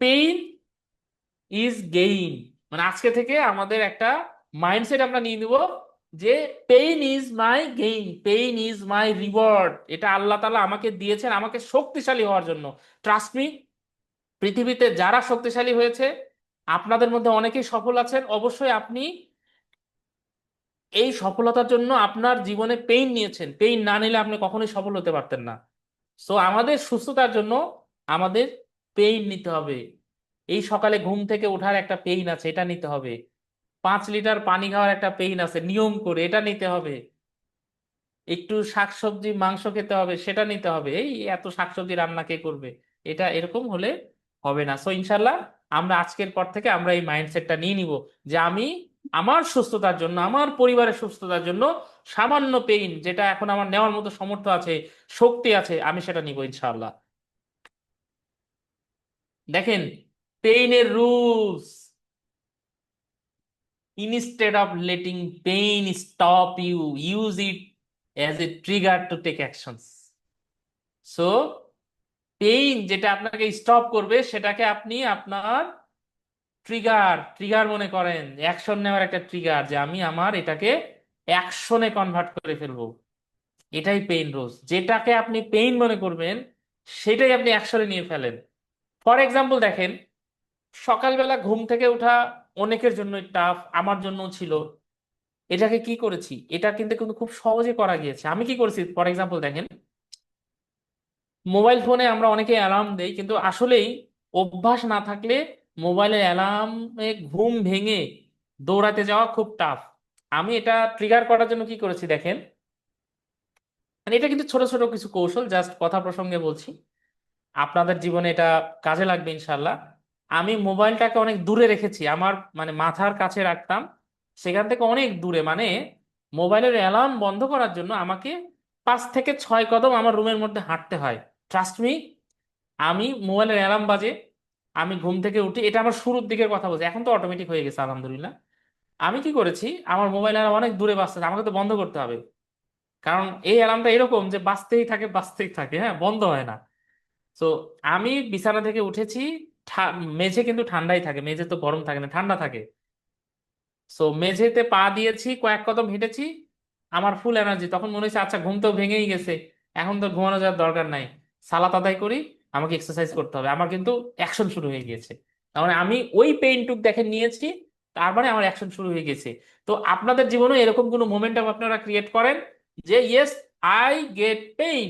Pain is gain মানে আজকে থেকে আমাদের একটা মাইন্ডসেট আমরা নিয়ে নিব যে pain is my gain pain is my reward এটা আল্লাহ তাআলা আমাকে দিয়েছেন, আমাকে শক্তিশালী হওয়ার জন্য। ট্রাস্ট মি পৃথিবীতে যারা শক্তিশালী হয়েছে, আপনাদের মধ্যে অনেকেই সফল আছেন। অবশ্যই আপনি এই সফলতার জন্য আপনার জীবনে পেইন নিয়েছেন। পেইন না নিলে আপনি কখনোই সফল হতে পারতেন না। সো আমাদের সুস্থতার জন্য আমাদের পেইন নিতে হবে। এই সকালে ঘুম থেকে ওঠার একটা পেইন আছে, এটা নিতে হবে। পাঁচ লিটার পানি খাওয়ার একটা পেইন আছে, নিয়ম করে এটা নিতে হবে। একটু শাকসবজি, মাংস খেতে হবে, সেটা নিতে হবে। এই এত শাকসবজি রান্না কে করবে? এটা এরকম হলে হবে না। সো ইনশাল্লাহ আমরা আজকের পর থেকে আমরা এই মাইন্ডসেটটা নিয়ে নিব যে আমি আমার সুস্থতার জন্য, আমার পরিবারের সুস্থতার জন্য সামান্য পেইন যেটা এখন আমার নেওয়ার মতো সামর্থ্য আছে, শক্তি আছে, আমি সেটা নিব ইনশাআল্লাহ। দেখেন পেইনের rules instead of letting pain stop you, use it as a trigger to take actions. So pain যেটা আপনাকে স্টপ করবে, সেটাকে আপনি আপনার ট্রিগার ট্রিগার মনে করেন অ্যাকশন নেওয়ার একটা ট্রিগার যে আমি আমার এটাকে অ্যাকশনে কনভার্ট করে ফেলব। এটাই পেইন রোজ যেটাকে আপনি পেইন মনে করবেন, সেটাই আপনি অ্যাকশনে নিয়ে ফেলেন। ফর এক্সাম্পল দেখেন, সকালবেলা ঘুম থেকে ওঠা অনেকের জন্য টাফ আমার জন্য ছিল। এটাকে কি করেছি? এটা কিন্তু কিন্তু খুব সহজে করা গিয়েছে। আমি কি করেছি? ফর এক্সাম্পল দেখেন মোবাইল ফোনে আমরা অনেকে অ্যালার্ম দেই, কিন্তু আসলেই অভ্যাস না থাকলে মোবাইলের অ্যালার্মে ঘুম ভেঙে দৌড়াতে যাওয়া খুব টাফ আমি এটা ট্রিগার করার জন্য কি করেছি? দেখেন মানে এটা কিন্তু ছোট ছোট কিছু কৌশল জাস্ট কথা প্রসঙ্গে বলছি। আপনাদের জীবনে এটা কাজে লাগবে ইনশাল্লাহ আমি মোবাইলটাকে অনেক দূরে রেখেছি, আমার মানে মাথার কাছে রাখতাম। সেখান থেকে অনেক দূরে মানে মোবাইলের অ্যালার্ম বন্ধ করার জন্য আমাকে পাঁচ থেকে ছয় কদম আমার রুমের মধ্যে হাঁটতে হয়। ট্রাস্ট মি আমি মোবাইলের অ্যালার্ম বাজে, আমি ঘুম থেকে উঠি, এটা আমার শুরুর দিকের কথা বলছি, এখন তো অটোমেটিক হয়ে গেছে, আলহামদুলিল্লাহ। আমি কি করেছি, আমার মোবাইল অ্যালার্ম অনেক দূরে বাজছে আমাকে তো বন্ধ করতে হবে। কারণ এই অ্যালার্মটা এরকম যে বাঁচতেই থাকে বাঁচতেই থাকে হ্যাঁ বন্ধ হয় না। তো আমি বিছানা থেকে উঠেছি মেঝে কিন্তু ঠান্ডাই থাকে, মেঝে তো গরম থাকে না, ঠান্ডা থাকে। সো মেঝেতে পা দিয়েছি, কয়েক কদম হেঁটেছি, আমার ফুল এনার্জি তখন মনে হচ্ছে আচ্ছা ঘুম তো ভেঙেই গেছে, এখন তো ঘুমানো যাওয়ার দরকার নাই। সালাত আদায় করি, আমাকে এক্সারসাইজ করতে হবে, আমার কিন্তু অ্যাকশন শুরু হয়ে গিয়েছে। তার মানে আমি ওই পেইনটুক দেখে নিয়েছি, তার মানে আমার অ্যাকশন শুরু হয়ে গেছে। তো আপনাদের জীবনে এরকম কোনো মোমেন্টাম আপনারা ক্রিয়েট করেন যে ইয়েস আই গেট পেইন